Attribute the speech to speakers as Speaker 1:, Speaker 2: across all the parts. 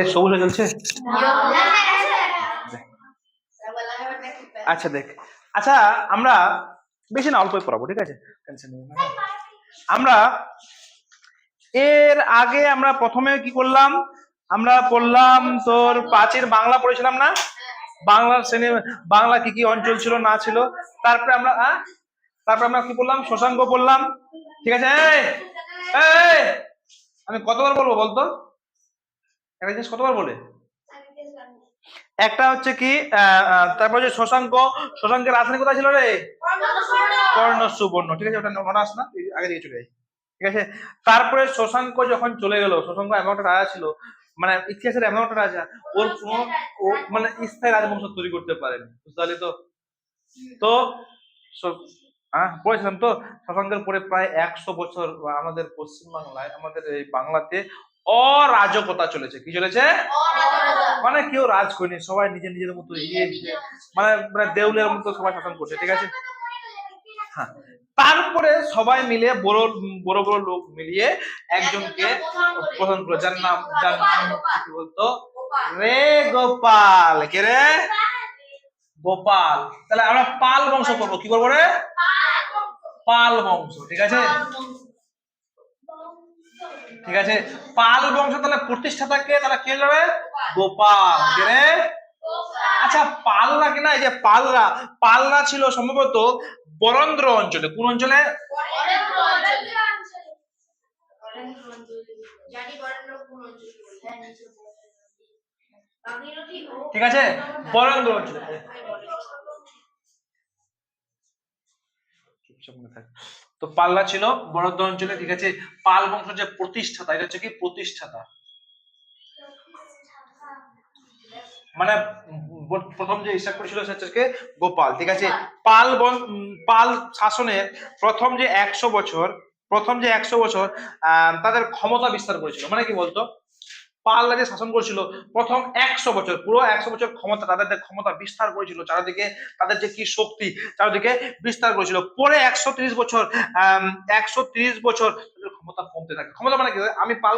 Speaker 1: এই সবুজ হয়ে চলছে? আচ্ছা দেখ। আচ্ছা আমরা বেশি না, অল্পই পড়াবো, ঠিক আছে? আমরা এর আগে আমরা প্রথমে কি করলাম? আমরা পড়লাম তোর পাঁচের বাংলা পড়েছিলাম না? বাংলার শ্রেণি বাংলা কি কি অঞ্চল ছিল, না ছিল? তারপরে আমরা? তারপরে আমরা কি পড়লাম? শশাঙ্ক পড়লাম। ঠিক আছে? আমি কতবার বলব বলতো? একটা জিনিস কতবার বলে? একটা হচ্ছে কি তারপর যে শশাঙ্ক শশাঙ্কের রাজধানী কোথায় ছিল রে? কর্ণ সুবর্ণ ঠিক আছে ওটা মনে আস না আগে দিয়ে চলে যাই ঠিক আছে? তারপরে শশাঙ্ক যখন চলে গেল শশাঙ্ক এমন একটা রাজা ছিল মানে ইতিহাসের এমন একটা রাজা ওর কোনো ও মানে স্থায়ী রাজবংশ তৈরি করতে পারেনি বুঝতে পারলি তো? তো হ্যাঁ পড়েছিলাম তো শশাঙ্কের পরে প্রায় একশো বছর আমাদের পশ্চিম বাংলায় আমাদের এই বাংলাতে অরাজকতা চলেছে। কি চলেছে? মানে কেউ রাজ করেনি সবাই নিজের নিজের মতো ইয়ে মানে মানে দেউলের মতো সবাই শাসন করছে ঠিক আছে? হ্যাঁ। তারপরে সবাই মিলে বড় বড় বড় লোক মিলিয়ে একজনকে প্রধান করল যার নাম যার নাম হচ্ছে কি বলতো? রে গোপাল। কে রে? গোপাল। তাহলে আমরা পাল বংশ করব কি করব রে? পাল বংশ। ঠিক আছে? ঠিক আছে? পাল বংশ তাহলে প্রতিষ্ঠাতা কে তাহলে কে যাবে গোপাল। কে রে আচ্ছা পালরা কিনা? এই যে পালরা পালরা ছিল সম্ভবত বরেন্দ্র অঞ্চলে। কোন অঞ্চলে? ঠিক আছে? বরেন্দ্র অঞ্চলে। চুপচাপ থাক। তো পাল্লা ছিল বরাদ্দ অঞ্চলে ঠিক আছে? পাল বংশ যে প্রতিষ্ঠাতা এটা হচ্ছে কি? প্রতিষ্ঠাতা। মানে প্রথম যে হিসাব করেছিল সেটা হচ্ছে গোপাল ঠিক আছে? পাল পাল শাসনের প্রথম যে একশো বছর প্রথম যে একশো বছর আহ, তাদের ক্ষমতা বিস্তার করেছিল। মানে কি বলতো? পালরা যে শাসন করেছিল, প্রথম একশো বছর, পুরো একশো বছর ক্ষমতা, তাদের ক্ষমতা বিস্তার করেছিল, চারিদিকে তাদের যে কি শক্তি, চারিদিকে বিস্তার করেছিল। পরে একশো ত্রিশ বছর একশো ত্রিশ বছর তাদের ক্ষমতা কমতে থাকে। ক্ষমতা মানে কি? আমি পাল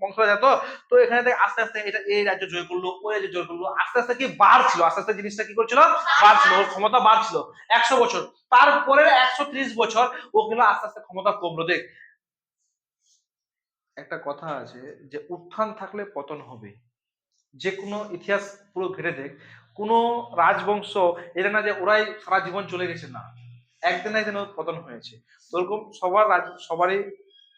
Speaker 1: বংশ যেত তো এখানে থেকে আস্তে আস্তে এটা এই রাজ্য জয় করল, ওই রাজ্য জয় করল, আস্তে আস্তে কি বাড়ছিল? আস্তে আস্তে জিনিসটা কি করছিল? বাড়ছিল, ওর ক্ষমতা বাড়ছিল। একশো বছর তারপরে একশো ত্রিশ বছর ও কিন্তু আস্তে আস্তে ক্ষমতা কমলো। দেখ একটা কথা আছে যে উত্থান থাকলে পতন হবে। যে কোনো ইতিহাস পুরো ঘিরে দেখ, কোনো রাজবংশ এটা না যে ওরাই সারা জীবন চলে গেছে, না। একদিন একদিন পতন হয়েছে। ওরকম সবার রাজ, সবারই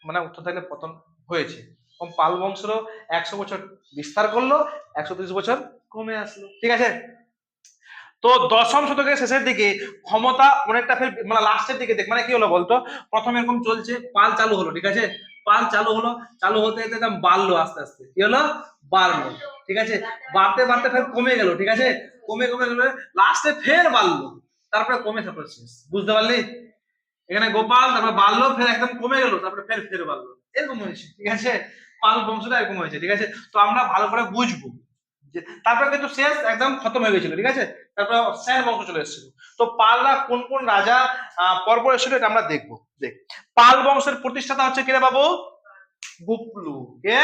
Speaker 1: মানে উত্থান থাকলে পতন হয়েছে। এবং পাল বংশেরও একশো বছর বিস্তার করল, একশো ত্রিশ বছর কমে আসলো। ঠিক আছে? তো দশম শতকের শেষের দিকে ক্ষমতা অনেকটা ফের মানে লাস্টের দিকে দেখ মানে কি হলো বলতো? প্রথমে এরকম চলছে, পাল চালু হলো, ঠিক আছে? পাল চালু হলো, চালু হতে হতে দাম বাড়লো আস্তে আস্তে। কি হলো? বাড়লো। ঠিক আছে? বাড়তে বাড়তে ফের কমে গেল, ঠিক আছে? কমে কমে গেল লাস্টে ফের বাড়লো। তারপরে কমে, তারপরে শেষ। বুঝতে পারলি? এখানে গোপাল, তারপরে বাড়লো, ফের একদম কমে গেল, তারপরে ফের ফের বাড়লো। এরকম হয়েছে, ঠিক আছে? পাল বংশটা এরকম হয়েছে, ঠিক আছে? তো আমরা ভালো করে বুঝব। তারপরে কিন্তু শেষ একদম খতম হয়ে গেছিল, ঠিক আছে? তারপরে সেন বংশ চলে এসেছিল। তো পালরা কোন কোন রাজা পরপর এসেছিল এটা আমরা দেখব। দেখ, পাল বংশের প্রতিষ্ঠাতা হচ্ছে কিরে বাবু? গুপলু। কে?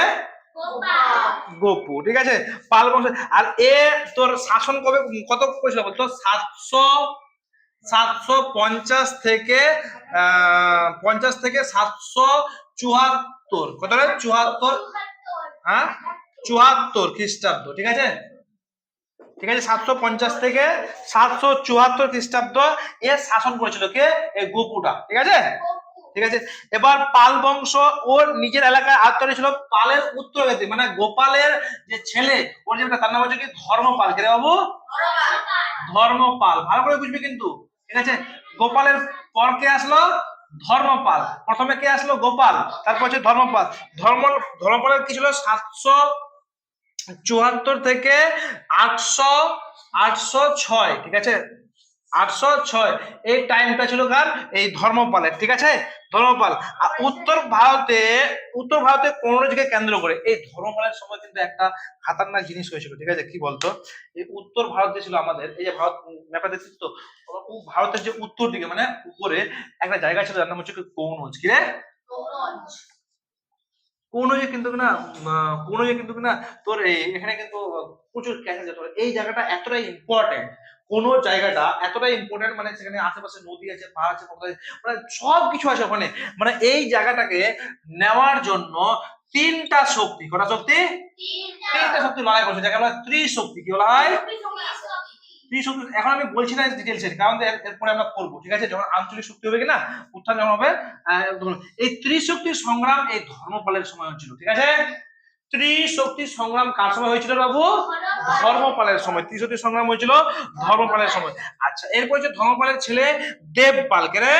Speaker 1: গোপু ঠিক আছে? পাল বংশ আর এ তোর শাসন কবে কত করেছিল বলতো? সাতশো সাতশো পঞ্চাশ থেকে পঞ্চাশ থেকে সাতশো চুয়াত্তর। কত চুয়াত্তর। হ্যাঁ? চুয়াত্তর খ্রিস্টাব্দ, ঠিক আছে? ঠিক আছে, সাতশো পঞ্চাশ থেকে সাতশো চুয়াত্তর খ্রিস্টাব্দ এ শাসন করেছিল কে? এই গোপুটা, ঠিক আছে? ঠিক আছে, এবার পাল বংশ ওর নিজের এলাকায় আত্মীয় ছিল পালের উত্তরগতি মানে গোপালের যে ছেলে, ওর যে তার নাম হচ্ছে কি? ধর্মপাল, কে বাবু? ধর্মপাল, ভালো করে বুঝবি কিন্তু, ঠিক আছে? গোপালের পর কে আসলো? ধর্মপাল, প্রথমে কে আসলো? গোপাল, তারপর হচ্ছে ধর্মপাল, ধর্ম, ধর্মপালের কি ছিল? সাতশো চুয়াত্তর থেকে আটশো আটশো ছয়, ঠিক আছে? আটশো ছয়। এই টাইমটা ছিল কার? এই ধর্মপালের, ঠিক আছে? ধর্মপাল। আর উত্তর ভারতে উত্তর ভারতে কৌরজকে কেন্দ্র করে, এই ধর্মপালের সময় কিন্তু একটা খাতারনাক জিনিস হয়েছিল, ঠিক আছে? কি বলতো? এই উত্তর ভারত যে ছিল আমাদের, এই যে ভারত ম্যাপে দেখছিস তো? ভারতের যে উত্তর দিকে মানে উপরে, একটা জায়গা ছিল যার নাম হচ্ছে কৌনজ কি রে? কোনো যে কিন্তু না কোনো যে কিন্তু না তোর এখানে কিন্তু প্রচুর ক্যান্সার যেতে পারে এই জায়গাটা এতটাই ইম্পর্টেন্ট কোন জায়গাটা এতটাই ইম্পর্টেন্ট মানে সেখানে আশেপাশে নদী আছে পাহাড় আছে পর্বত আছে, মানে সব কিছু আছে ওখানে। মানে এই জায়গাটাকে নেওয়ার জন্য তিনটা শক্তি কটা শক্তি? তিনটা। শক্তি লড়াই করছে যাকে বলা হয় ত্রিশক্তি। কি বলা হয়? ত্রিশক্তি এখন আমি বলছি না ডিটেলস কারণ এর- এরপরে আমরা করব, ঠিক আছে? যখন আঞ্চলিক শক্তি হবে কিনা, উত্থান যখন হবে এই ত্রিশক্তির সংগ্রাম এই ধর্মপালের সময় হচ্ছিল ঠিক আছে? ত্রিশক্তির সংগ্রাম কার সময় হয়েছিল বাবু? ধর্মপালের সময়, ত্রিশক্তির সংগ্রাম হয়েছিল ধর্মপালের সময়। আচ্ছা এরপর হচ্ছে ধর্মপালের ছেলে দেবপাল, কে রে?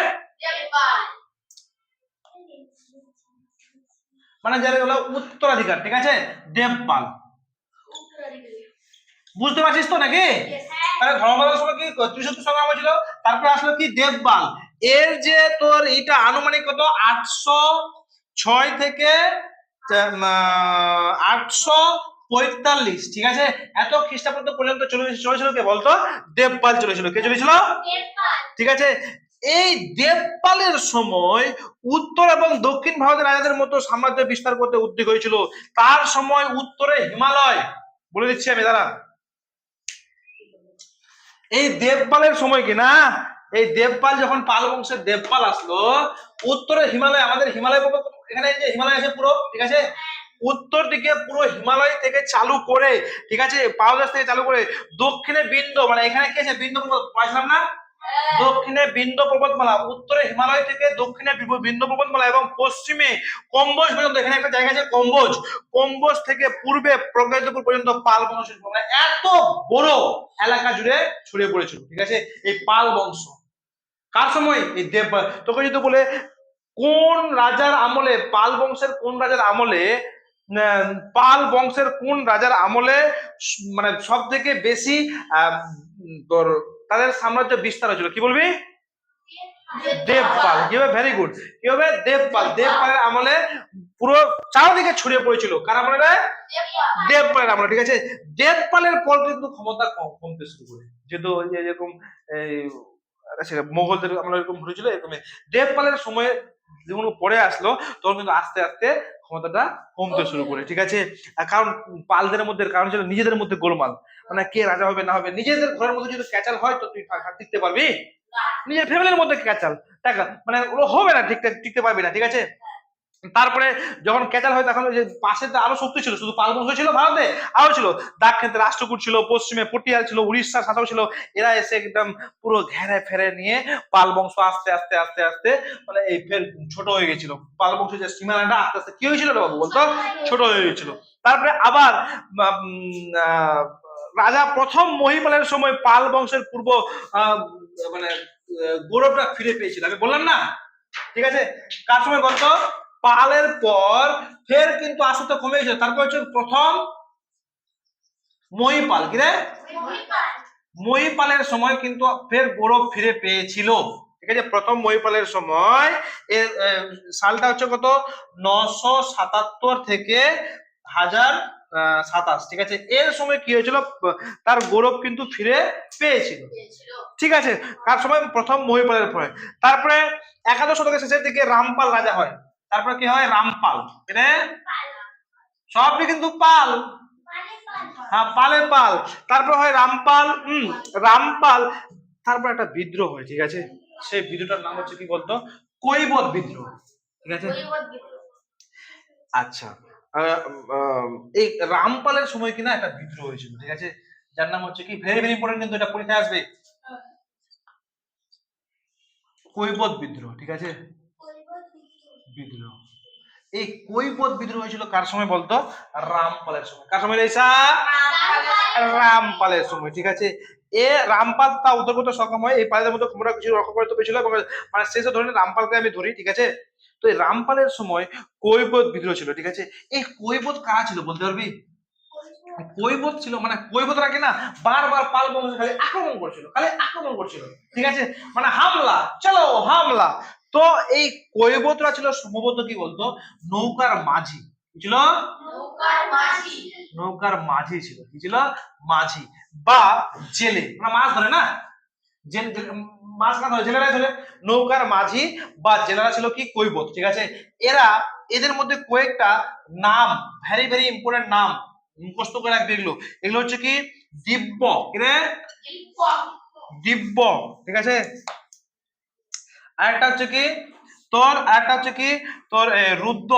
Speaker 1: মানে যারা উত্তরাধিকার, ঠিক আছে? দেবপাল। বুঝতে পারছিস তো নাকি? তাহলে ধর্মপালের সময় কি সংগ্রাম হয়েছিল তারপরে আসলো কি দেবপাল এর যে তোর এটা আনুমানিক কত? আটশো ছয় থেকে আটশো পঁয়তাল্লিশ। ঠিক আছে? এত খ্রিস্টাব্দ পর্যন্ত চলে চলেছিল কে বলতো? দেবপাল চলেছিল। কে চলেছিল? ঠিক আছে? এই দেবপালের সময় উত্তর এবং দক্ষিণ ভারতের রাজাদের মতো সাম্রাজ্য বিস্তার করতে উদ্যোগ হয়েছিল। তার সময় উত্তরে হিমালয়। বলে দিচ্ছি আমি দাঁড়া। এই দেবপালের সময় কি না? এই দেবপাল যখন পাল বংশের দেবপাল আসলো, উত্তরে হিমালয়, আমাদের হিমালয় এখানে যে হিমালয় আছে পুরো, ঠিক আছে? উত্তর দিকে পুরো হিমালয় থেকে চালু করে, ঠিক আছে? পাওদাস থেকে চালু করে দক্ষিণে বিন্দু মানে এখানে কি আছে? বিন্দু পাইছিলাম না? দক্ষিণে বিন্দ পর্বতমালা, উত্তরে হিমালয় থেকে দক্ষিণে বিন্দ পর্বতমালা এবং পশ্চিমে কম্বোজ পর্যন্ত। এখানে একটা জায়গা আছে কম্বোজ। কম্বোজ থেকে পূর্বে প্রজ্ঞাতপুর পর্যন্ত পাল বংশ ছিল। মানে এত বড় এলাকা জুড়ে ছড়িয়ে পড়েছিল, ঠিক আছে? এই পাল বংশ। কার সময়? এই দেব তোকে যদি বলে কোন রাজার আমলে, পাল বংশের কোন রাজার আমলে পাল বংশের কোন রাজার আমলে মানে সব থেকে বেশি তোর, তাদের সাম্রাজ্য বিস্তার হয়েছিল? কি বলবি? দেবপাল। কি হবে ভেরি গুড কি হবে দেবপাল। দেবপালের আমলে পুরো চারদিকে ছড়িয়ে পড়েছিল। কার আমলে দেবপালের আমলে, ঠিক আছে? দেবপালের পর কিন্তু ক্ষমতা কম, কমতে শুরু করে। যেহেতু সেটা মোগলদের আমলে এরকম হয়েছিল এরকম দেবপালের সময়ে ও পরে আসলো তখন কিন্তু আস্তে আস্তে ক্ষমতাটা কমতে শুরু করে ঠিক আছে আর কারণ পালদের মধ্যে কারণ ছিল নিজেদের মধ্যে গোলমাল মানে কে রাজা হবে না হবে নিজেদের ঘরের মধ্যে যদি ক্যাচাল হয় তো তুই টিকতে পারবি নিজের ফ্যামিলির মধ্যে ক্যাচাল টাকা মানে ওগুলো হবে না ঠিক টিকতে পারবি না ঠিক আছে তারপরে যখন ক্যাচাল হয় তখন যে পাশে তো আরও শক্তি ছিল, শুধু পাল বংশ ছিল ভারতে, আরও ছিল। দাক্ষিণাতে রাষ্ট্রকূট ছিল, পশ্চিমে পটিয়াল ছিল, উড়িষ্যার শাসক ছিল, এরা এসে একদম পুরো ঘেরে ফেরে নিয়ে পাল বংশ আস্তে আস্তে আস্তে আস্তে মানে এই ফের ছোট হয়ে গেছিল। পাল বংশ যে সীমানাটা আস্তে আস্তে কি হয়েছিল বাবু বলতো? ছোট হয়ে গেছিল। তারপরে আবার রাজা প্রথম মহিপালের সময় পাল বংশের পূর্ব মানে গৌরবটা ফিরে পেয়েছিল। আমি বললাম না? ঠিক আছে? কার সময় বলতো? পালের পর ফের কিন্তু আস্তে কমে গেছিল তারপর হচ্ছে প্রথম মহিপাল কি রে? মহিপালের সময় কিন্তু ফের গৌরব ফিরে পেয়েছিল। ঠিক আছে? প্রথম মহিপালের সময় এর সালটা হচ্ছে কত? নশো সাতাত্তর থেকে হাজার আহ, সাতাশ। ঠিক আছে? এর সময় কি হয়েছিল? তার গৌরব কিন্তু ফিরে পেয়েছিল। ঠিক আছে? কার সময় প্রথম মহিপালের পরে। তারপরে একাদশ শতকের শেষের দিকে রামপাল রাজা হয়। তারপরে কি হয়? রামপাল। মানে সবই কিন্তু পাল। হ্যাঁ পালে পাল। তারপর হয় রামপাল হম রামপাল। তারপর একটা বিদ্রোহ হয় ঠিক আছে? সেই বিদ্রোহটার নাম হচ্ছে কি বলতো? কৈবত বিদ্রোহ ঠিক আছে? আচ্ছা এই রামপালের সময় কিনা একটা বিদ্রোহ হয়েছিল ঠিক আছে? যার নাম হচ্ছে কি? ভেরি ভেরি ইম্পর্টেন্ট কিন্তু এটা পরীক্ষায় আসবে। কৈবত বিদ্রোহ ঠিক আছে? বিদ্রোহ। এই কৈবত বিদ্রোহ হয়েছিল? কার সময় বলতো? রামপালের সময়। কার সময় রামপালের সময়, ঠিক আছে? এ রামপাল তা করতে সক্ষম হয়, এই পালের মধ্যে ক্ষমতা কিছু রক্ষা করতে এবং মানে শেষে ধরে রামপালকে আমি ধরি, ঠিক আছে? তো এই রামপালের সময় কৈবত বিদ্রোহ ছিল, ঠিক আছে? এই কৈবত কারা ছিল বলতে পারবি? কৈবত ছিল মানে কৈবতরা কি না, বারবার পাল বংশ খালি আক্রমণ করছিল, খালি আক্রমণ করছিল, ঠিক আছে? মানে হামলা চলো হামলা। তো এই কৈবতরা ছিল সম্ভবত কি বলতো? নৌকার মাঝি। কি ছিল? নৌকার মাঝি। ছিল। কি ছিল? মাঝি। বা জেলে। মানে মাছ ধরে না? জেল জেলে- মাঝখানে ধরে জেলেরা ধরে। নৌকার মাঝি বা জেলেরা ছিল কি? কৈবত। ঠিক আছে? এরা এদের মধ্যে কয়েকটা নাম ভেরি ভেরি ইম্পর্টেন্ট নাম মুখস্থ করে রাখবে এগুলো। এগুলো হচ্ছে কি? দিব্য। দিব্য। ঠিক আছে? আরেকটা হচ্ছে কি? তোর আরেকটা হচ্ছে কি? তোর রুদ্র।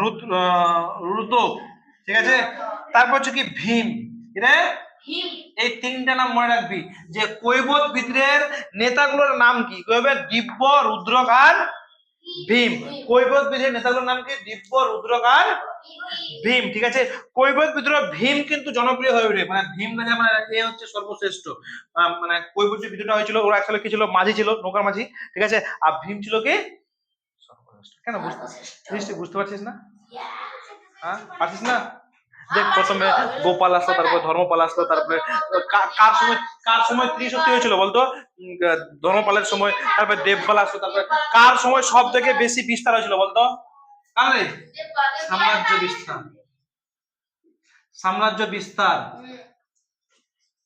Speaker 2: রুদ্র।
Speaker 1: রুদ্র ঠিক আছে? তারপর হচ্ছে কি? ভীম।
Speaker 2: হিম
Speaker 1: এই তিনটা নাম মনে রাখবি। যে কৈবত বিদ্রের নেতাগুলোর নাম কি? কৈবত দিব্য রুদ্রক আর ভীম। কৈবত বিদ্রোহের নেতাগুলোর নাম কি? দিব্য রুদ্রকার ভীম। ঠিক আছে? কৈবত বিদ্রোহ ভীম কিন্তু জনপ্রিয় হয়ে ওঠে। মানে ভীম রাজা মানে এ হচ্ছে সর্বশ্রেষ্ঠ। মানে কৈবত যে বিদ্রোহটা হয়েছিল ওরা আসলে কি ছিল? মাঝি ছিল নৌকার মাঝি। ঠিক আছে? আর ভীম ছিল কি? সর্বশ্রেষ্ঠ। কেন বুঝতে বুঝতে পারছিস না? হ্যাঁ? পারছিস না? দেখ, প্রথমে গোপাল আসলো, তারপরে ধর্মপাল আসলো, তারপরে কার সময় কার সময় ত্রিশক্তি হয়েছিল বলতো? ধর্মপালের সময়, তারপরে দেবপাল আসলো, তারপরে কার সময় সব থেকে বেশি বিস্তার হয়েছিল বলতো? সাম্রাজ্য বিস্তার। সাম্রাজ্য বিস্তার।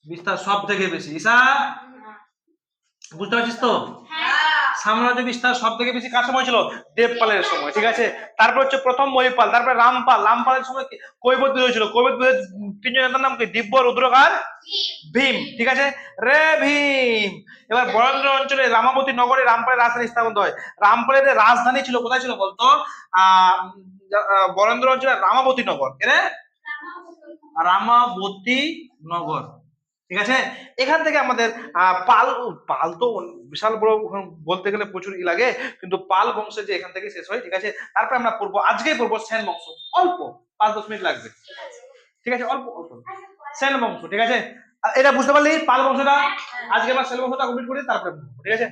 Speaker 1: বিস্তার সব থেকে বেশি। ঈশা, বুঝতে পারছিস তো? সাম্রাজ্য বিস্তার সব থেকে বেশি কার সময় ছিল দেবপালের সময় ঠিক আছে? তারপর হচ্ছে প্রথম মহিপাল তারপরে রামপাল। রামপালের সময় কি- কৈবত বিদ্রোহ ছিল কৈবত বিদ্রোহের তিনজন নেতার নাম কি? দিব্য রুদ্রকার ভীম ঠিক আছে? রে ভীম! এবার বরেন্দ্র অঞ্চলে রামাবতী নগরে রামপালের রাজধানী স্থাপন হয়। রামপালের রাজধানী ছিল কোথায় ছিল বলতো? আহ বরেন্দ্র অঞ্চলে রামাবতী নগর। রামাবতী নগর। ঠিক আছে? এখান থেকে আমাদের পাল পাল তো বিশাল বড় বলতে গেলে প্রচুর ই লাগে, কিন্তু পাল বংশ যে এখান থেকে শেষ হয়, ঠিক আছে? তারপরে আমরা পড়ব, আজকেই পড়ব সেন বংশ। অল্প, পাঁচ, দশ মিনিট লাগবে। ঠিক আছে? অল্প অল্প। সেন বংশ, ঠিক আছে? এটা বুঝতে পারলি? পাল বংশটা? আজকে আমরা সেন বংশটা কমপ্লিট করি, তারপরে ঠিক আছে?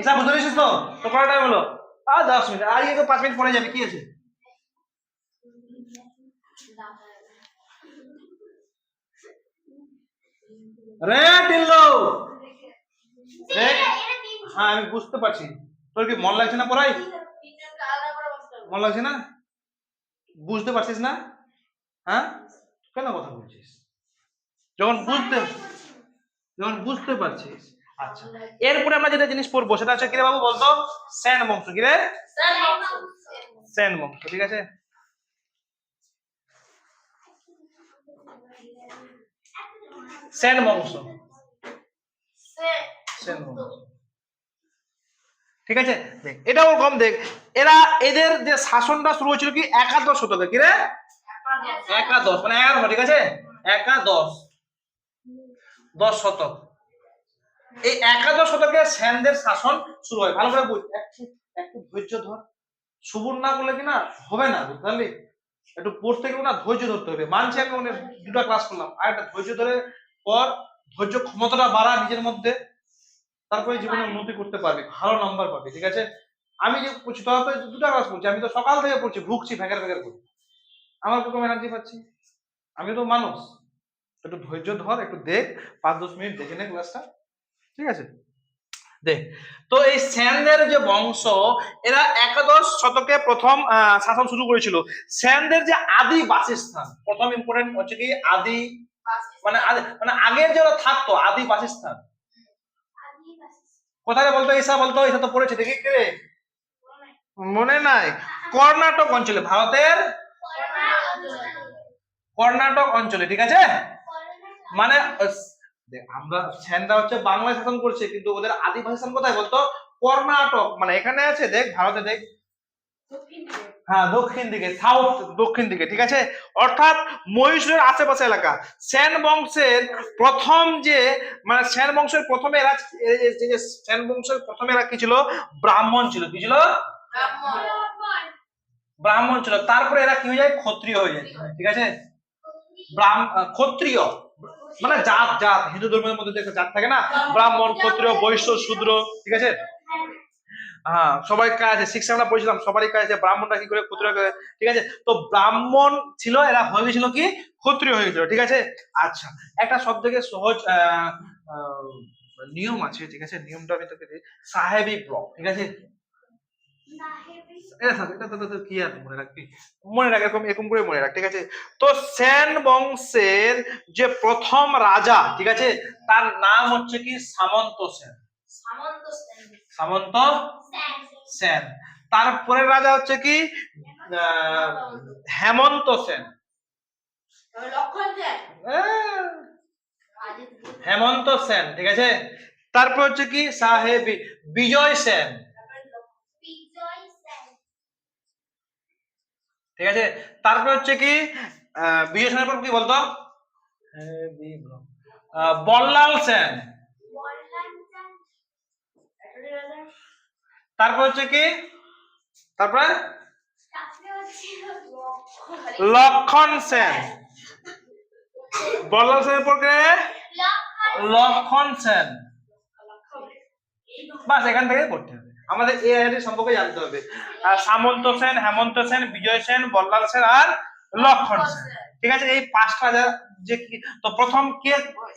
Speaker 1: ইসা বুঝতে পেরেছিস তো? তো কটা টাইম হলো। আর দশ মিনিট। আর ইয়ে তো পাঁচ মিনিট পরে যাবে, কি আছে? রে টিল্লো রে হ্যাঁ আমি বুঝতে পারছি। তোর কি মন লাগছে না পড়াই মন লাগছে না? বুঝতে পারছিস না? হ্যাঁ? কেন কথা বলছিস? যখন বুঝতে যখন বুঝতে পারছিস। আচ্ছা এরপরে আমরা যেটা জিনিস পড়ব সেটা হচ্ছে কিরে বাবু বলতো? সেন বংশ। কিরে? সেন বংশ ঠিক আছে? সেন বংশ। সেন ঠিক আছে? দেখ, এটাও কম দেখ। এরা এদের যে শাসনটা শুরু হয়েছিল কি? একাদশ শতকে। কি রে? একাদশ। মানে এগারো ঠিক আছে? একাদশ। দশ শতক। এই একাদশ শতকে সেনদের শাসন শুরু হয়। ভালো করে বুঝ। একটু ধৈর্য ধর। সুবর বলে কি না? হবে না, বুঝতে পারলি? একটু পড়তে গেলে না ধৈর্য ধরতে হবে। মানছি আমি মানে দুটো ক্লাস করলাম। আর একটা ধৈর্য ধরে পর ধৈর্য ক্ষমতাটা বাড়া নিজের মধ্যে, তারপরে জীবনে উন্নতি করতে পারবি, ভালো নাম্বার পাবি, ঠিক আছে? আমি যে পড়ছি তো দুটো ক্লাস পড়ছি, আমি তো সকাল থেকে পড়ছি, ভুগছি ভেগার ভেগার করে। আমার কোনো এনার্জি পাচ্ছি? আমি তো মানুষ। একটু ধৈর্য ধর, একটু দেখ, পাঁচ দশ মিনিট দেখে নে ক্লাসটা ঠিক আছে? দেখ তো এই স্যানদের যে বংশ এরা একাদশ শতকে প্রথম শাসন শুরু করেছিল। স্যানদের যে আদি বাসস্থান প্রথম ইম্পর্টেন্ট হচ্ছে কি? আদি মানে মানে আগে যে ওরা থাকতো আদি বাসস্থান। কোথায় বলতো? ঈশা বলতো? ঈশা তো পড়েছে দেখি কে মনে নাই। কর্ণাটক অঞ্চলে ভারতের? কর্ণাটক অঞ্চলে। ঠিক আছে? মানে আমরা সেনরা হচ্ছে বাংলায় শাসন করছে কিন্তু ওদের আদি ভাষা কোথায় বলতো? কর্ণাটক মানে এখানে আছে দেখ ভারতে দেখ। হ্যাঁ দক্ষিণ দিকে সাউথ দক্ষিণ দিকে ঠিক আছে? অর্থাৎ মহীশূরের আশেপাশে এলাকা। সেন বংশের প্রথম যে মানে সেন বংশের প্রথমে এরা যে সেন বংশের প্রথমে এরা কি ছিল? ব্রাহ্মণ ছিল। কি ছিল? ব্রাহ্মণ ছিল। তারপরে এরা কি হয়ে যায়? ক্ষত্রিয় হয়ে যায় ঠিক আছে? ব্রাহ্ম ক্ষত্রিয়। মানে জাত জাত। হিন্দু ধর্মের মধ্যে একটা জাত থাকে না? ব্রাহ্মণ, ক্ষত্রিয় বৈশ্য শূদ্র, ঠিক আছে? হ্যাঁ সবাই কাজ আছে? শিক্ষা আমরা পড়েছিলাম সবারই কাজ আছে? ব্রাহ্মণরা কি করে ক্ষত্রিয় করে? ঠিক আছে? তো ব্রাহ্মণ ছিল, এরা হয়ে গেছিল কি? ক্ষত্রিয় হয়ে গেছিল, ঠিক আছে? আচ্ছা একটা সব থেকে সহজ নিয়ম আছে, ঠিক আছে? নিয়মটা আমি তোকে দিই। সাহেবি ব্লক, ঠিক আছে এটা থাক, এটা তো- তো- তো কি আর মনে রাখবি? মনে রাখ এরকম এরকম করে মনে রাখ ঠিক আছে? তো সেন বংশের যে প্রথম রাজা ঠিক আছে? তার নাম হচ্ছে কি? সামন্ত সেন। সামন্ত সেন। তারপরে রাজা হচ্ছে কি? আহ, হেমন্ত সেন। হেমন্ত সেন ঠিক আছে? তারপর হচ্ছে কি? সাহেব বিজয় সেন। ঠিক আছে? তারপর হচ্ছে কি বিজয় সেনের পর কি বলতো? হ্যাঁ, বল্লাল সেন। তারপর হচ্ছে কি? তারপরে? লক্ষণ সেন। বল্লাল সেনের পর লক্ষণ সেন। বাস এখান থেকে পড়তে হবে। আমাদের এই আইডি সম্পর্কে জানতে হবে। আর সামন্ত সেন হেমন্ত সেন বিজয় সেন বল্লাল সেন আর লক্ষণ সেন। ঠিক আছে এই পাঁচটা যে তো প্রথম কে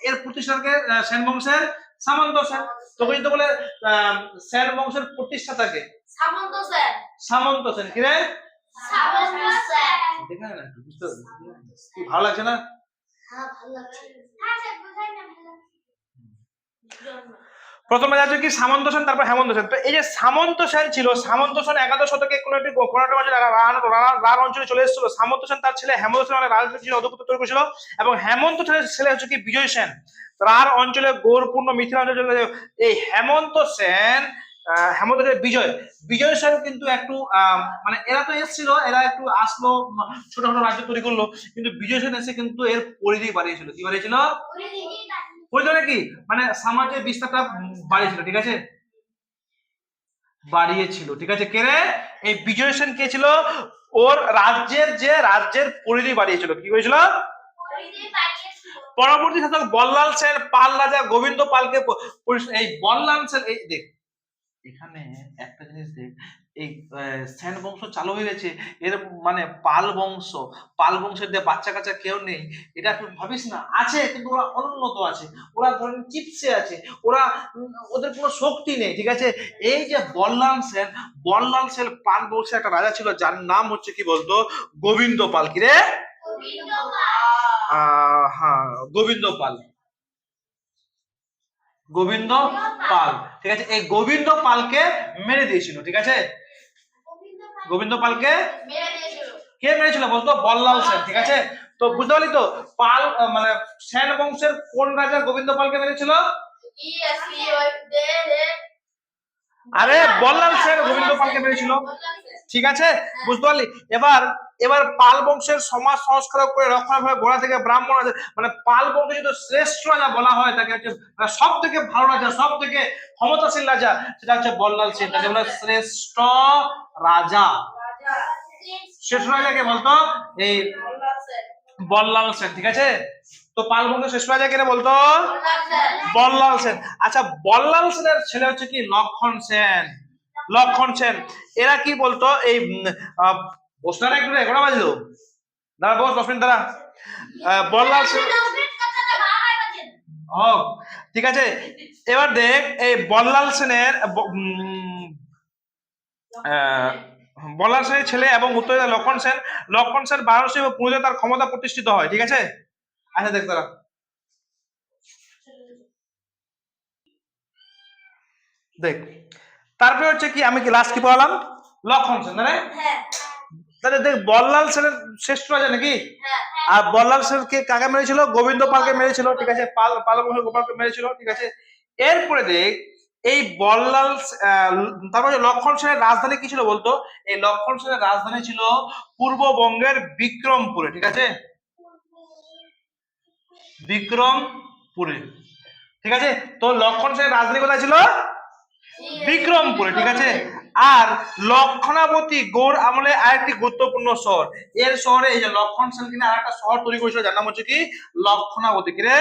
Speaker 1: এর প্রতিষ্ঠাতাকে আহ, সেন বংশের? সামন্ত সেন। তোকে যদি বলে আহ, সেন বংশের প্রতিষ্ঠাতাকে?
Speaker 2: সামন্ত স্যার
Speaker 1: সামন্ত সেন। কি রে? দেখে না বুঝতে ভালো লাগছে না?
Speaker 2: হ্যাঁ ভালো লাগছে। হ্যাঁ স্যার বুঝাই না ভালো
Speaker 1: প্রথমে আছে কি সামন্ত সেন, তারপর হেমন্ত সেন। তো এই যে সামন্ত সেন ছিল, সামন্ত সেন একাদশ শতকে কোন একটি কর্ণাটক অঞ্চলে চলে এসেছিল। সামন্ত সেন তার ছেলে, হেমন্ত সেন রাজনীতি ছিল তৈরি করেছিল এবং হেমন্ত সেনের ছেলে হচ্ছে কি বিজয় সেন। রার অঞ্চলে গৌরপূর্ণ মিথিলা অঞ্চলে এই হেমন্ত সেন হেমন্ত সেন বিজয়। বিজয় সেন কিন্তু একটু মানে এরা তো এসেছিল, এরা একটু আসলো, ছোটখাটো রাজ্য তৈরি করল, কিন্তু বিজয় সেন এসে কিন্তু এর পরিধি বাড়িয়েছিল। কি বাড়িয়েছিল? বলতো নাকি মানে সাম্রাজ্যের বিস্তারটা বাড়িয়েছিল ঠিক আছে? বাড়িয়েছিল ঠিক আছে? কে রে? এই বিজয় সেন কে ছিল? ওর রাজ্যের যে রাজ্যের পরিধি বাড়িয়েছিল কি হয়েছিল পরবর্তী শাসক বল্লাল সেন পাল রাজা গোবিন্দ পালকে এই বল্লাল সেন এই দেখ এখানে একটা জিনিস দেখ এই সেন বংশ চালু হয়ে গেছে। এর মানে পাল বংশ। পাল বংশের যে বাচ্চা কাচ্চা কেউ নেই, এটা তুই ভাবিস না। আছে, কিন্তু ওরা অনুন্নত আছে। ওরা ধরেন চিপসে আছে। ওরা ওদের কোনো শক্তি নেই, ঠিক আছে? এই যে বল্লাল সেন বল্লাল সেন পাল বংশের একটা রাজা ছিল, যার নাম হচ্ছে কি বলতো? গোবিন্দ পাল। কি রে?
Speaker 2: গোবিন্দ
Speaker 1: হ্যাঁ গোবিন্দ পাল। গোবিন্দ পাল। ঠিক আছে? এই গোবিন্দ পালকে মেরে দিয়েছিল, ঠিক আছে? গোবিন্দ পালকে? কে মেরেছিল বলতো? বল্লাল সেন ঠিক আছে? তো বুঝতে পারলি তো পাল মানে সেন বংশের কোন রাজা গোবিন্দ পালকে মেরেছিল?
Speaker 2: দে।
Speaker 1: আরে বল্লাল সেন গোবিন্দ পালকে মেরেছিল। ঠিক আছে? বুঝতে পারলি? এবার এবার পাল বংশের সমাজ সংস্কার করে রক্ষণাবেক্ষণ গোড়া থেকে ব্রাহ্মণ আছে। মানে পাল বংশ যদি শ্রেষ্ঠ রাজা বলা হয় তাকে হচ্ছে সব থেকে ভালো রাজা সব থেকে ক্ষমতাশীল রাজা সেটা হচ্ছে বল্লাল সেন। তাকে বলে শ্রেষ্ঠ রাজা। শ্রেষ্ঠ রাজাকে বলতো? এই বল্লাল সেন ঠিক আছে? তো পাল বংশের শ্রেষ্ঠ রাজা কে বলতো? বল্লাল সেন। আচ্ছা বল্লাল সেনের ছেলে হচ্ছে কি? লক্ষণ সেন। লক্ষণ সেন। এরা কি বলতো? এই বসনার একটু রে কটা বাজলো? দাঁড়া, বস, দশ মিনিট, দাঁড়া। বল্লাল সেন ও ঠিক আছে। এবার দেখ, এই বল্লাল সেনের বল্লাল সেনের ছেলে এবং উত্তরে লক্ষণ সেন। লক্ষণ সেন বারাণসী এবং পুরুলিয়া তার ক্ষমতা প্রতিষ্ঠিত হয়, ঠিক আছে? আচ্ছা দেখ দাঁড়া। দেখ তারপরে হচ্ছে কি আমি কি লাস্ট কি পড়ালাম? লক্ষণ সেন না তাহলে দেখ বল্লাল সেনের শ্রেষ্ঠ রাজা নাকি? আর বল্লাল সেন কে কাকে মেরেছিল? গোবিন্দ পালকে মেরেছিল ঠিক আছে? পাল পাল বংশের গোপালকে মেরেছিল ঠিক আছে? এরপরে দেখ এই বল্লাল তারপরে লক্ষণ সেনের রাজধানী কি ছিল বলতো? এই লক্ষণ সেনের রাজধানী ছিল পূর্ববঙ্গের বিক্রমপুরে ঠিক আছে? বিক্রমপুরে ঠিক আছে? তো লক্ষণ সেনের রাজধানী কোথায় ছিল? বিক্রমপুরে ঠিক আছে? আর লক্ষণাবতী গৌড় আমলে আরেকটি গুরুত্বপূর্ণ শহর। এর শহরে এই যে লক্ষণ সেন কিনা আরেকটা শহর তৈরি করেছিল যার নাম হচ্ছে কি? লক্ষণাবতী। কি রে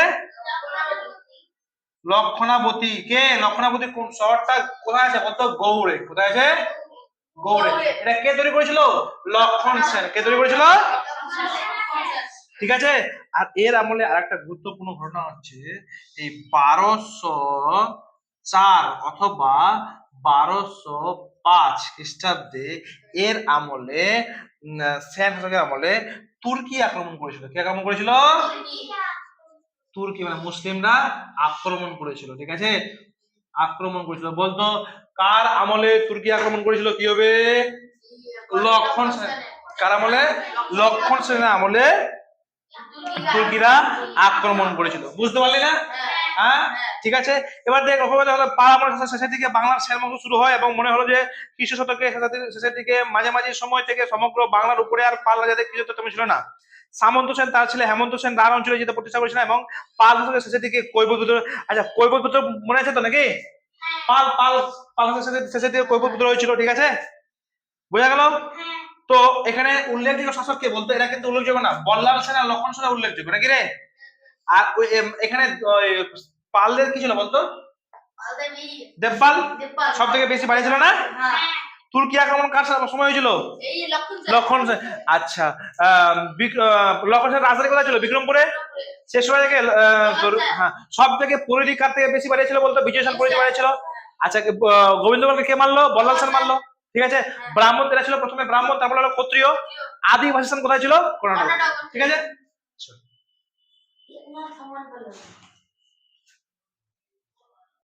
Speaker 1: লক্ষণাবতী। কে? লক্ষণাবতী কোন শহরটা কোথায় আছে বলতো? গৌড়ে। কোথায় আছে? গৌড়ে। এটা কে তৈরি করেছিল? লক্ষণ সেন। কে তৈরি করেছিল? ঠিক আছে? আর এর আমলে আর একটা গুরুত্বপূর্ণ ঘটনা হচ্ছে এই বারোশো চার অথবা বারোশো পাঁচ খ্রিস্টাব্দে এর আমলে শাসকের আমলে তুর্কি আক্রমণ করেছিল। কে আক্রমণ করেছিল? তুর্কি মানে মুসলিমরা আক্রমণ করেছিল ঠিক আছে? আক্রমণ করেছিল। বলতো কার আমলে তুর্কি আক্রমণ করেছিল? কি হবে? লক্ষণ কার আমলে? লক্ষণ সেনের আমলে তুর্কিরা আক্রমণ করেছিল। বুঝতে পারলি না? হ্যাঁ। ঠিক আছে? এবার দেখ অপবাদ হলো পাল শেষের দিকে বাংলার শের শুরু হয় এবং মনে হলো যে খ্রিস্ট শতকে শেষের দিকে- মাঝে মাঝে সময় থেকে সমগ্র বাংলার উপরে আর পাল রাজাদের কিছু তেমন ছিল না। সামন্ত সেন তার ছেলে হেমন্ত সেন রার অঞ্চলে যেতে প্রতিষ্ঠা করেছিলেন এবং পাল শাসকের শেষের দিকে কৈবপুত্র আচ্ছা কৈবপুত্র মনে আছে তো নাকি? পাল পাল পাল শেষের- শেষের দিকে কৈবপুত্র হয়েছিল ঠিক আছে? বোঝা গেল? তো এখানে উল্লেখযোগ্য শাসক কে বলতো? এরা কিন্তু উল্লেখযোগ্য না। বল্লাল সেন আর লক্ষণ সেন উল্লেখযোগ্য নাকি রে? আর এখানে পালদের কি ছিল বলতো? দেবপাল? সব থেকে বেশি বাড়িয়েছিল না? তুর্কি আক্রমণ কার সময় হয়েছিল?
Speaker 2: লক্ষণ
Speaker 1: আচ্ছা লক্ষণ সেন রাজধানী কোথায় ছিল? বিক্রমপুরে? সে সময় থেকে হ্যাঁ সব থেকে কার থেকে বেশি বাড়িয়েছিল বলতো? বিজয় সেন পরিধি বাড়িয়েছিল আচ্ছা আহ, কে মারলো? বল্লাল সেন মারলো? ঠিক আছে? ব্রাহ্মণ এরা ছিল প্রথমে ব্রাহ্মণ তারপরে হলো ক্ষত্রিয়। আদিবাসী স্থান কোথায় ছিল? কর্ণাটক। ঠিক আছে?